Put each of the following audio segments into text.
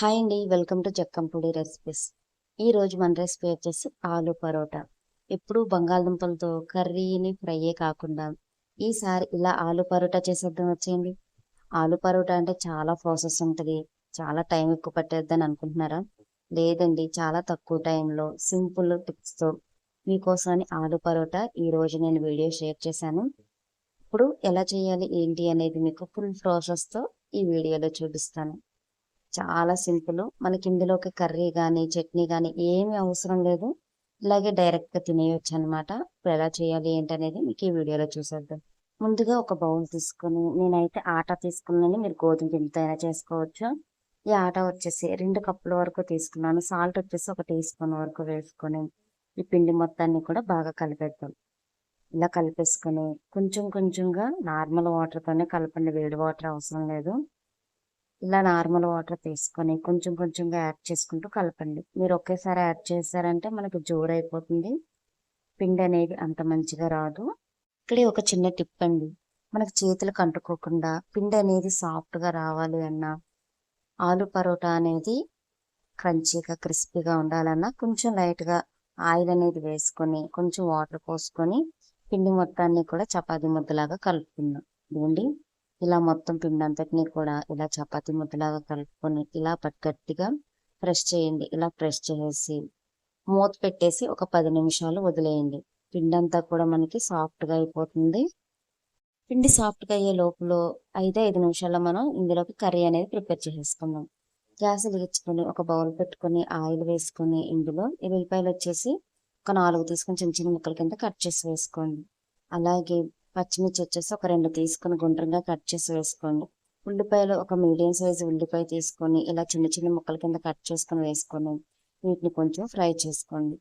Hi అండి welcome to Jakkampudi recipes ఈరోజు మన రెసిపీ వచ్చేసి ఆలు పరోటా. ఎప్పుడు బంగాళదుంపలతో కర్రీని ఫ్రైయే కాకుండా ఈసారి ఇలా ఆలు పరోటా చేసేద్దాం వచ్చేయండి. ఆలు పరోటా అంటే చాలా ప్రాసెస్ ఉంటుంది చాలా టైం ఎక్కువ పట్టేద్దని అనుకుంటున్నారా? లేదండి చాలా తక్కువ టైంలో సింపుల్ టిప్స్తో మీకోసమని ఆలు పరోటా ఈరోజు నేను వీడియో షేర్ చేశాను. ఇప్పుడు ఎలా చేయాలి ఏంటి అనేది మీకు ఫుల్ ప్రాసెస్తో ఈ వీడియోలో చూపిస్తాను. చాలా సింపుల్. మనకి ఇందులోకి కర్రీ కానీ చట్నీ కానీ ఏమీ అవసరం లేదు. ఇలాగే డైరెక్ట్గా తినేయొచ్చు అనమాట ఇప్పుడు ఎలా చేయాలి ఏంటనేది మీకు ఈ వీడియోలో చూసేద్దాం. ముందుగా ఒక బౌల్ తీసుకొని నేనైతే ఆట తీసుకున్నాను. మీరు గోధుమ పిండితో అయినా చేసుకోవచ్చు. ఈ ఆట వచ్చేసి రెండు కప్పుల వరకు తీసుకున్నాను. సాల్ట్ వచ్చేసి ఒక టీ స్పూన్ వరకు వేసుకొని ఈ పిండి మొత్తాన్ని కూడా బాగా కలిపేద్దాం. ఇలా కలిపేసుకొని కొంచెం కొంచెంగా నార్మల్ వాటర్తోనే కలపండి. వేడి వాటర్ అవసరం లేదు. ఇలా నార్మల్ వాటర్ తీసుకొని కొంచెం కొంచెంగా యాడ్ చేసుకుంటూ కలపండి. మీరు ఒకేసారి యాడ్ చేశారంటే మనకు జోడైపోతుంది. అయిపోతుంది పిండి అనేది అంత మంచిగా రాదు. ఇక్కడ ఒక చిన్న టిప్ అండి. మనకు చేతులకు అంటుకోకుండా పిండి అనేది సాఫ్ట్గా రావాలి అన్నా ఆలు పరోటా అనేది క్రంచీగా క్రిస్పీగా ఉండాలన్నా కొంచెం లైట్గా ఆయిల్ అనేది వేసుకొని కొంచెం వాటర్ పోసుకొని పిండి మొత్తాన్ని కూడా చపాతీ ముద్దలాగా కలుపుకుందాం. ఇదిగోండి. ఇలా మొత్తం పిండి అంతటినీ కూడా ఇలా చపాతి ముద్దలాగా కలుపుకొని ఇలా పట్టుకట్టిగా ప్రెస్ చేయండి. ఇలా ప్రెస్ చేసి మూత పెట్టేసి ఒక పది నిమిషాలు వదిలేయండి. పిండి అంతా కూడా మనకి సాఫ్ట్గా అయిపోతుంది. పిండి సాఫ్ట్గా అయ్యే లోపల ఐదు ఐదు నిమిషాల్లో మనం ఇందులోకి కర్రీ అనేది ప్రిపేర్ చేసేసుకుందాం. గ్యాస్ వెలిగించుకొని ఒక బౌల్ పెట్టుకొని ఆయిల్ వేసుకొని ఇందులో వెల్లిపాయలు వచ్చేసి ఒక నాలుగు తీసుకొని చిన్న చిన్న ముక్కల కింద కట్ చేసి వేసుకోండి. అలాగే పచ్చిమిర్చి వచ్చేసి ఒక రెండు తీసుకొని గుండ్రంగా కట్ చేసి వేసుకోండి. ఉల్లిపాయలు ఒక మీడియం సైజు ఉల్లిపాయ తీసుకొని ఇలా చిన్న చిన్న ముక్కల కింద కట్ చేసుకొని వేసుకొని వీటిని కొంచెం ఫ్రై చేసుకోండి.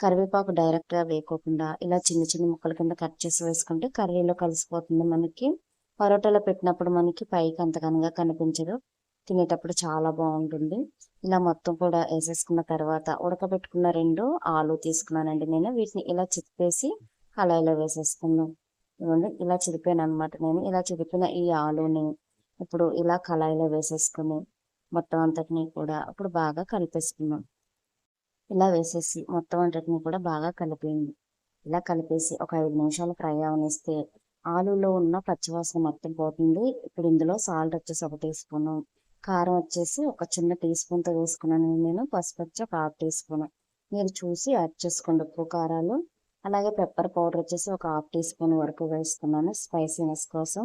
కరివేపాకు డైరెక్ట్గా వేయకోకుండా ఇలా చిన్న చిన్న ముక్కల కింద కట్ చేసి వేసుకుంటే కర్రీలో కలిసిపోతుంది మనకి. పరోటాలో పెట్టినప్పుడు మనకి పైకి అంతకనగా కనిపించదు. తినేటప్పుడు చాలా బాగుంటుంది. ఇలా మొత్తం కూడా వేసేసుకున్న తర్వాత ఉడకబెట్టుకున్న రెండు ఆలు తీసుకున్నానండి నేను. వీటిని ఇలా చిప్పేసి కళాయిలో వేసేసుకున్నాను ఇవ్వండి. ఇలా చిరిపాను అనమాట నేను ఇలా చిరిపిన ఈ ఆలుని ఇప్పుడు ఇలా కళాయిలో వేసేసుకుని మొత్తం అంతటిని కూడా ఇప్పుడు బాగా కలిపేసుకున్నాం. ఇలా వేసేసి మొత్తం అంతటిని కూడా బాగా కలిపింది ఇలా కలిపేసి ఒక ఐదు నిమిషాలు ఫ్రై అవనిస్తే ఆలులో ఉన్న పచ్చివాసన మొత్తం పోతుంది. ఇప్పుడు ఇందులో సాల్ట్ వచ్చేసి ఒక టీ స్పూన్ కారం వచ్చేసి ఒక చిన్న టీ స్పూన్తో వేసుకున్నాను. నేను పసుపు వచ్చి ఒక హాఫ్ టీ స్పూన్. మీరు చూసి యాడ్ చేసుకోండి ఉప్పు కారాలు. అలాగే పెప్పర్ పౌడర్ వచ్చేసి ఒక హాఫ్ టీ స్పూన్ వరకు వేసుకున్నాను స్పైసీనెస్ కోసం.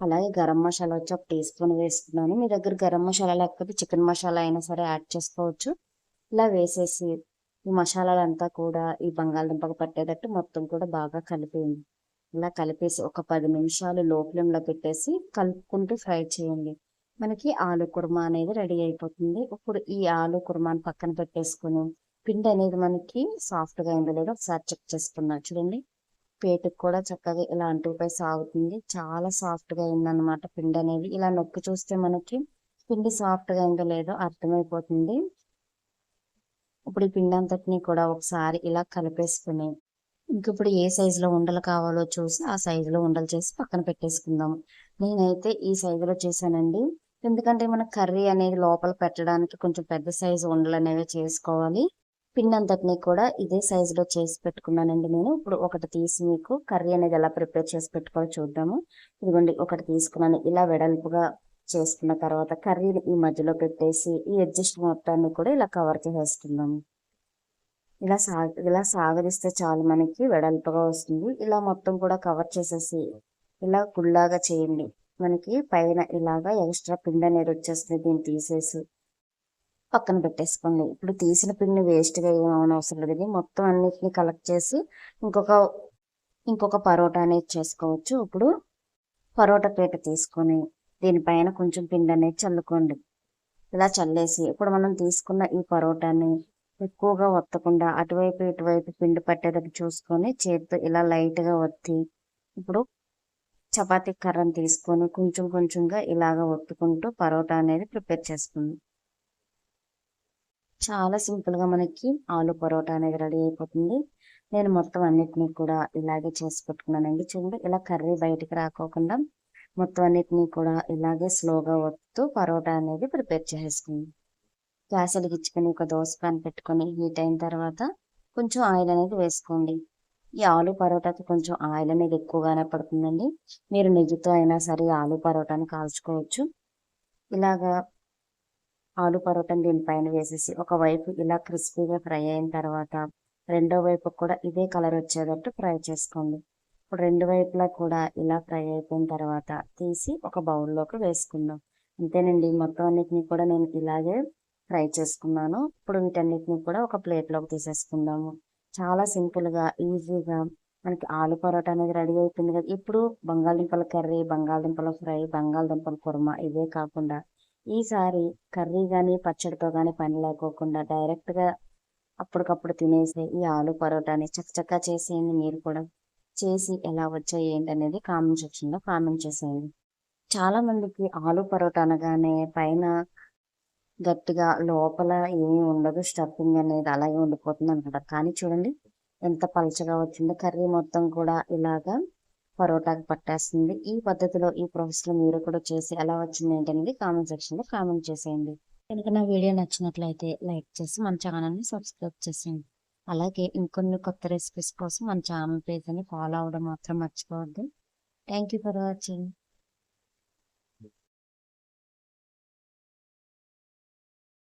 అలాగే గరం మసాలా వచ్చి ఒక టీ స్పూన్ వేసుకున్నాను మీ దగ్గర గరం మసాలా లేకపోతే చికెన్ మసాలా అయినా సరే యాడ్ చేసుకోవచ్చు. ఇలా వేసేసి ఈ మసాలాలంతా కూడా ఈ బంగాళదుంపకు పట్టేటట్టు మొత్తం కూడా బాగా కలిపేయండి ఇలా కలిపేసి ఒక పది నిమిషాలు లో ఫ్లేమ్లో పెట్టేసి కలుపుకుంటూ ఫ్రై చేయండి. మనకి ఆలు కుర్మా అనేది రెడీ అయిపోతుంది. ఇప్పుడు ఈ ఆలు కుర్మాని పక్కన పెట్టేసుకుని పిండి అనేది మనకి సాఫ్ట్గా అయిందో లేదో ఒకసారి చెక్ చేసుకున్నా. చూడండి పేటుకు కూడా చక్కగా ఇలా అంటుపై సాగుతుంది. చాలా సాఫ్ట్గా అయిందనమాట పిండి అనేది. ఇలా నొక్కి చూస్తే మనకి పిండి సాఫ్ట్గా అయిందో లేదో అర్థమైపోతుంది. ఇప్పుడు ఈ పిండి అంతటిని కూడా ఒకసారి ఇలా కలిపేసుకుని ఇంక ఇప్పుడు ఏ సైజులో ఉండలు కావాలో చూసి ఆ సైజులో ఉండలు చేసి పక్కన పెట్టేసుకుందాం. నేనైతే ఈ సైజులో చేశానండి. ఎందుకంటే మన కర్రీ అనేది లోపల పెట్టడానికి కొంచెం పెద్ద సైజు ఉండలు అనేవి చేసుకోవాలి. పిండి అంతటిని కూడా ఇదే సైజులో చేసి పెట్టుకున్నానండి నేను. ఇప్పుడు ఒకటి తీసి మీకు కర్రీ అనేది ఎలా ప్రిపేర్ చేసి పెట్టుకోవాలో చూద్దాము. ఇదిగోండి ఒకటి తీసుకున్నాను. ఇలా వెడల్పుగా చేసుకున్న తర్వాత కర్రీని ఈ మధ్యలో పెట్టేసి ఈ అడ్జస్ట్ మొత్తాన్ని కూడా ఇలా కవర్ చేసేసుకుందాము ఇలా సాగ ఇలా సాగదిస్తే చాలు మనకి వెడల్పుగా వస్తుంది. ఇలా మొత్తం కూడా కవర్ చేసేసి ఇలా గుళ్ళాగా చేయండి. మనకి పైన ఇలాగా ఎక్స్ట్రా పిండి అనేది వచ్చేస్తుంది. దీన్ని తీసేసి పక్కన పెట్టేసుకోండి. ఇప్పుడు తీసిన పిండి వేస్ట్గా ఏమైనా అవసరం లేదు. మొత్తం అన్నిటిని కలెక్ట్ చేసి ఇంకొక ఇంకొక పరోటా అనేది చేసుకోవచ్చు. ఇప్పుడు పరోటా పీట తీసుకొని దీనిపైన కొంచెం పిండి అనేది చల్లుకోండి. ఇలా చల్లేసి ఇప్పుడు మనం తీసుకున్న ఈ పరోటాని ఎక్కువగా ఒత్తకుండా అటువైపు ఇటువైపు పిండి పట్టేటట్టు చూసుకొని చేతితో ఇలా లైట్గా ఒత్తి ఇప్పుడు చపాతీ కర్రను తీసుకొని కొంచెం కొంచెంగా ఇలాగ ఒత్తుకుంటూ పరోటా అనేది ప్రిపేర్ చేసుకుంది. చాలా సింపుల్గా మనకి ఆలు పరోటా అనేది రెడీ అయిపోతుంది. నేను మొత్తం అన్నిటినీ కూడా ఇలాగే చేసి పెట్టుకున్నానండి. చూడండి ఇలా కర్రీ బయటికి రాకోకుండా మొత్తం అన్నిటినీ కూడా ఇలాగే స్లోగా వత్తు పరోటా అనేది ప్రిపేర్ చేసుకుంది గ్యాస్ అడిగించుకొని ఒక దోశ పాన్ పెట్టుకొని హీట్ అయిన తర్వాత కొంచెం ఆయిల్ అనేది వేసుకోండి. ఈ ఆలు పరోటాకి కొంచెం ఆయిల్ అనేది ఎక్కువగానే పడుతుందండి. మీరు నెయ్యితో అయినా సరే ఆలు పరోటాని కాల్చుకోవచ్చు. ఇలాగా ఆలు పరోటాని దీనిపైన వేసేసి ఒకవైపు ఇలా క్రిస్పీగా ఫ్రై అయిన తర్వాత రెండో వైపు కూడా ఇదే కలర్ వచ్చేటట్టు ఫ్రై చేసుకోండి. ఇప్పుడు రెండు వైపులా కూడా ఇలా ఫ్రై అయిపోయిన తర్వాత తీసి ఒక బౌల్లోకి వేసుకుందాం. అంతేనండి మొత్తం అన్నిటిని కూడా నేను ఇలాగే ఫ్రై చేసుకున్నాను. ఇప్పుడు వీటన్నిటిని కూడా ఒక ప్లేట్లోకి తీసేసుకుందాము. చాలా సింపుల్గా ఈజీగా మనకి ఆలు పరోటా అనేది రెడీ అయిపోయింది కదా. ఇప్పుడు బంగాళదుంపల కర్రీ బంగాళదుంపల ఫ్రై బంగాళదుంపల కుర్మా ఇవే కాకుండా ఈసారి కర్రీ కానీ పచ్చడితో కానీ పని లేకోకుండా డైరెక్ట్గా అప్పటికప్పుడు తినేసే ఈ ఆలు పరోటాని చక్కచక్క చేసేయండి మీరు కూడా. చేసి ఎలా వచ్చాయి ఏంటి అనేది కామెంట్ సెక్షన్లో కామెంట్ చేసేయండి. చాలా మందికి ఆలు పరోటా అనగానే పైన గట్టిగా లోపల ఏమీ ఉండదు స్టఫింగ్ అనేది అలాగే ఉండిపోతుంది అనమాట కానీ చూడండి ఎంత పలచగా వచ్చిందో. కర్రీ మొత్తం కూడా ఇలాగా పరోటాకి పట్టేస్తుంది. ఈ పద్ధతిలో ఈ ప్రాసెస్లో మీరు కూడా చేసి ఎలా వచ్చింది ఏంటనేది కామెంట్ సెక్షన్లో కామెంట్ చేసేయండి. కనుక నా వీడియో నచ్చినట్లయితే లైక్ చేసి మన ఛానల్ని సబ్స్క్రైబ్ చేసేయండి. అలాగే ఇంకొన్ని కొత్త రెసిపీస్ కోసం మన ఛానల్ పేజ్ని ఫాలో అవ్వడం మాత్రం మర్చిపోవద్దు. Thank you for watching